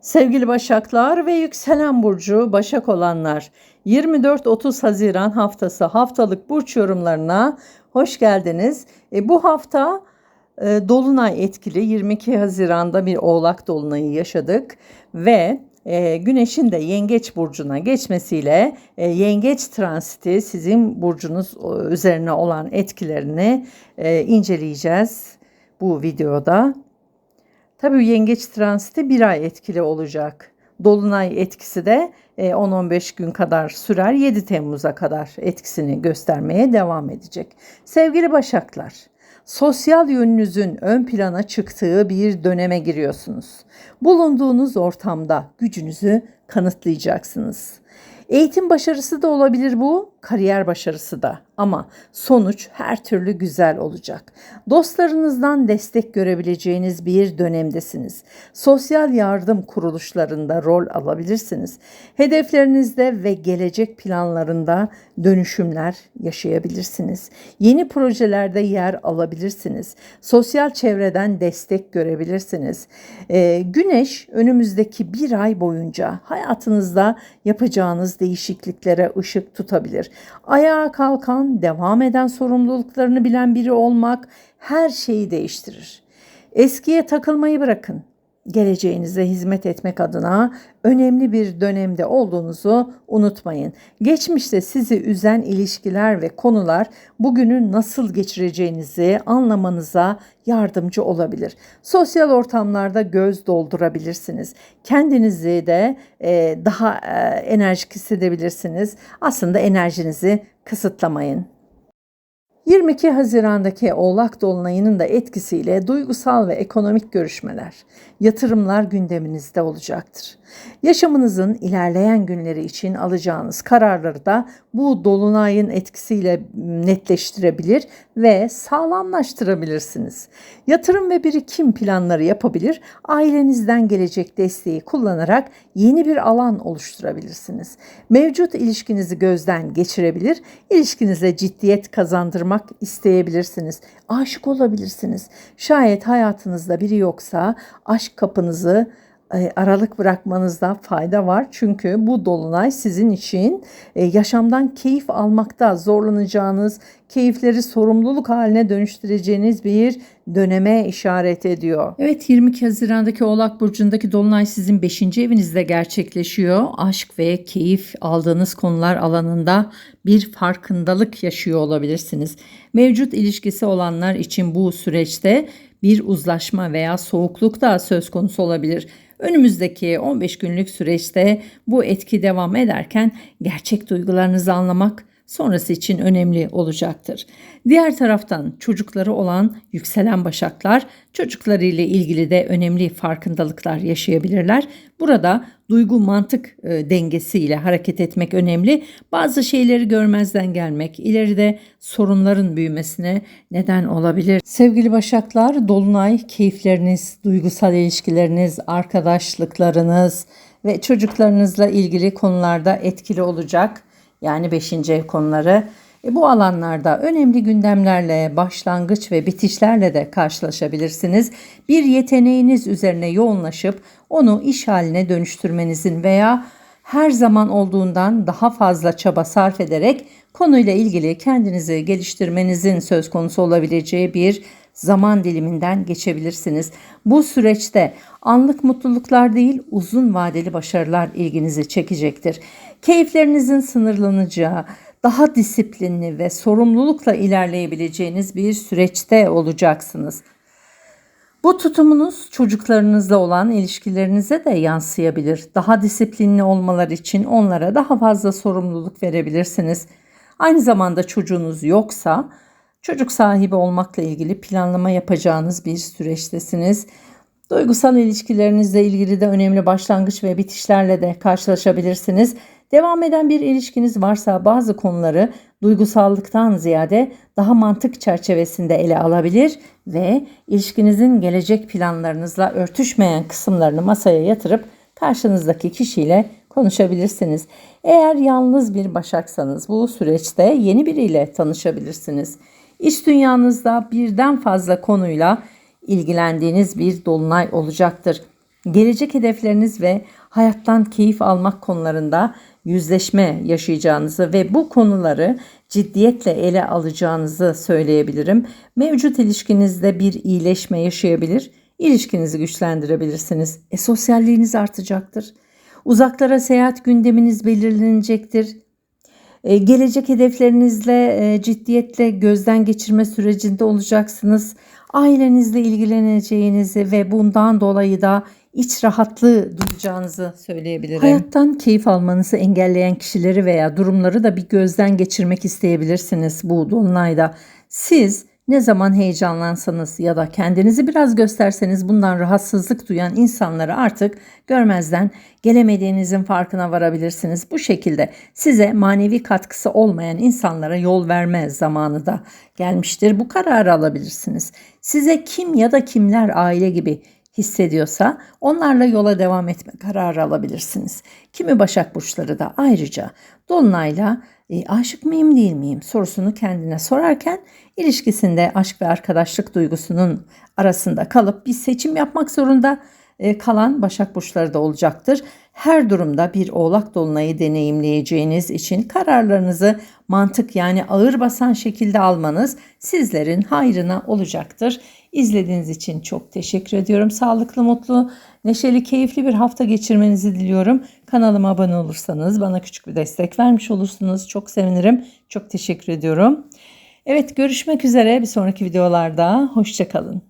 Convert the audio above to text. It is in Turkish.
Sevgili Başaklar ve yükselen burcu Başak olanlar 24-30 Haziran haftası haftalık burç yorumlarına hoş geldiniz. E, bu hafta e, Dolunay etkili 22 Haziran'da bir Oğlak Dolunay'ı yaşadık ve e, Güneş'in de Yengeç burcuna geçmesiyle e, Yengeç transiti sizin burcunuz e, üzerine olan etkilerini e, inceleyeceğiz bu videoda. Tabii yengeç transiti bir ay etkili olacak. Dolunay etkisi de 10-15 gün kadar sürer. 7 Temmuz'a kadar etkisini göstermeye devam edecek. Sevgili Başaklar, sosyal yönünüzün ön plana çıktığı bir döneme giriyorsunuz. Bulunduğunuz ortamda gücünüzü kanıtlayacaksınız. Eğitim başarısı da olabilir bu, kariyer başarısı da ama sonuç her türlü güzel olacak. Dostlarınızdan destek görebileceğiniz bir dönemdesiniz. Sosyal yardım kuruluşlarında rol alabilirsiniz. Hedeflerinizde ve gelecek planlarında dönüşümler yaşayabilirsiniz. Yeni projelerde yer alabilirsiniz. Sosyal çevreden destek görebilirsiniz. Ee, güneş önümüzdeki bir ay boyunca hayatınızda yapacağınız değişikliklere ışık tutabilir. Ayağa kalkan, devam eden sorumluluklarını bilen biri olmak her şeyi değiştirir. Eskiye takılmayı bırakın geleceğinize hizmet etmek adına önemli bir dönemde olduğunuzu unutmayın. Geçmişte sizi üzen ilişkiler ve konular bugünü nasıl geçireceğinizi anlamanıza yardımcı olabilir. Sosyal ortamlarda göz doldurabilirsiniz. Kendinizi de e, daha e, enerjik hissedebilirsiniz. Aslında enerjinizi kısıtlamayın. 22 Haziran'daki Oğlak Dolunay'ının da etkisiyle duygusal ve ekonomik görüşmeler, yatırımlar gündeminizde olacaktır. Yaşamınızın ilerleyen günleri için alacağınız kararları da bu dolunayın etkisiyle netleştirebilir ve sağlamlaştırabilirsiniz. Yatırım ve birikim planları yapabilir, ailenizden gelecek desteği kullanarak yeni bir alan oluşturabilirsiniz. Mevcut ilişkinizi gözden geçirebilir, ilişkinize ciddiyet kazandırmak isteyebilirsiniz. Aşık olabilirsiniz. Şayet hayatınızda biri yoksa aşk kapınızı aralık bırakmanızda fayda var. Çünkü bu dolunay sizin için e, yaşamdan keyif almakta zorlanacağınız, keyifleri sorumluluk haline dönüştüreceğiniz bir döneme işaret ediyor. Evet 22 Haziran'daki Oğlak Burcu'ndaki Dolunay sizin 5. evinizde gerçekleşiyor. Aşk ve keyif aldığınız konular alanında bir farkındalık yaşıyor olabilirsiniz. Mevcut ilişkisi olanlar için bu süreçte bir uzlaşma veya soğukluk da söz konusu olabilir. Önümüzdeki 15 günlük süreçte bu etki devam ederken gerçek duygularınızı anlamak sonrası için önemli olacaktır. Diğer taraftan çocukları olan yükselen başaklar çocuklarıyla ilgili de önemli farkındalıklar yaşayabilirler. Burada duygu mantık e, dengesiyle hareket etmek önemli. Bazı şeyleri görmezden gelmek ileride sorunların büyümesine neden olabilir. Sevgili başaklar, dolunay keyifleriniz, duygusal ilişkileriniz, arkadaşlıklarınız ve çocuklarınızla ilgili konularda etkili olacak yani 5. ev konuları. E, bu alanlarda önemli gündemlerle, başlangıç ve bitişlerle de karşılaşabilirsiniz. Bir yeteneğiniz üzerine yoğunlaşıp onu iş haline dönüştürmenizin veya her zaman olduğundan daha fazla çaba sarf ederek konuyla ilgili kendinizi geliştirmenizin söz konusu olabileceği bir zaman diliminden geçebilirsiniz. Bu süreçte anlık mutluluklar değil, uzun vadeli başarılar ilginizi çekecektir. Keyiflerinizin sınırlanacağı, daha disiplinli ve sorumlulukla ilerleyebileceğiniz bir süreçte olacaksınız. Bu tutumunuz çocuklarınızla olan ilişkilerinize de yansıyabilir. Daha disiplinli olmaları için onlara daha fazla sorumluluk verebilirsiniz. Aynı zamanda çocuğunuz yoksa çocuk sahibi olmakla ilgili planlama yapacağınız bir süreçtesiniz. Duygusal ilişkilerinizle ilgili de önemli başlangıç ve bitişlerle de karşılaşabilirsiniz. Devam eden bir ilişkiniz varsa bazı konuları duygusallıktan ziyade daha mantık çerçevesinde ele alabilir ve ilişkinizin gelecek planlarınızla örtüşmeyen kısımlarını masaya yatırıp karşınızdaki kişiyle konuşabilirsiniz. Eğer yalnız bir başaksanız bu süreçte yeni biriyle tanışabilirsiniz. İş dünyanızda birden fazla konuyla ilgilendiğiniz bir dolunay olacaktır. Gelecek hedefleriniz ve hayattan keyif almak konularında yüzleşme yaşayacağınızı ve bu konuları ciddiyetle ele alacağınızı söyleyebilirim. Mevcut ilişkinizde bir iyileşme yaşayabilir, ilişkinizi güçlendirebilirsiniz. E, sosyalliğiniz artacaktır. Uzaklara seyahat gündeminiz belirlenecektir. E, gelecek hedeflerinizle e, ciddiyetle gözden geçirme sürecinde olacaksınız. Ailenizle ilgileneceğinizi ve bundan dolayı da iç rahatlığı duyacağınızı söyleyebilirim. Hayattan keyif almanızı engelleyen kişileri veya durumları da bir gözden geçirmek isteyebilirsiniz bu dolunayda. Siz ne zaman heyecanlansanız ya da kendinizi biraz gösterseniz bundan rahatsızlık duyan insanları artık görmezden gelemediğinizin farkına varabilirsiniz. Bu şekilde size manevi katkısı olmayan insanlara yol verme zamanı da gelmiştir. Bu kararı alabilirsiniz. Size kim ya da kimler aile gibi hissediyorsa onlarla yola devam etme kararı alabilirsiniz. Kimi Başak Burçları da ayrıca Dolunay'la e, aşık mıyım değil miyim sorusunu kendine sorarken ilişkisinde aşk ve arkadaşlık duygusunun arasında kalıp bir seçim yapmak zorunda kalan Başak Burçları da olacaktır. Her durumda bir oğlak dolunayı deneyimleyeceğiniz için kararlarınızı mantık yani ağır basan şekilde almanız sizlerin hayrına olacaktır. İzlediğiniz için çok teşekkür ediyorum. Sağlıklı, mutlu, neşeli, keyifli bir hafta geçirmenizi diliyorum. Kanalıma abone olursanız bana küçük bir destek vermiş olursunuz. Çok sevinirim. Çok teşekkür ediyorum. Evet görüşmek üzere bir sonraki videolarda. Hoşçakalın.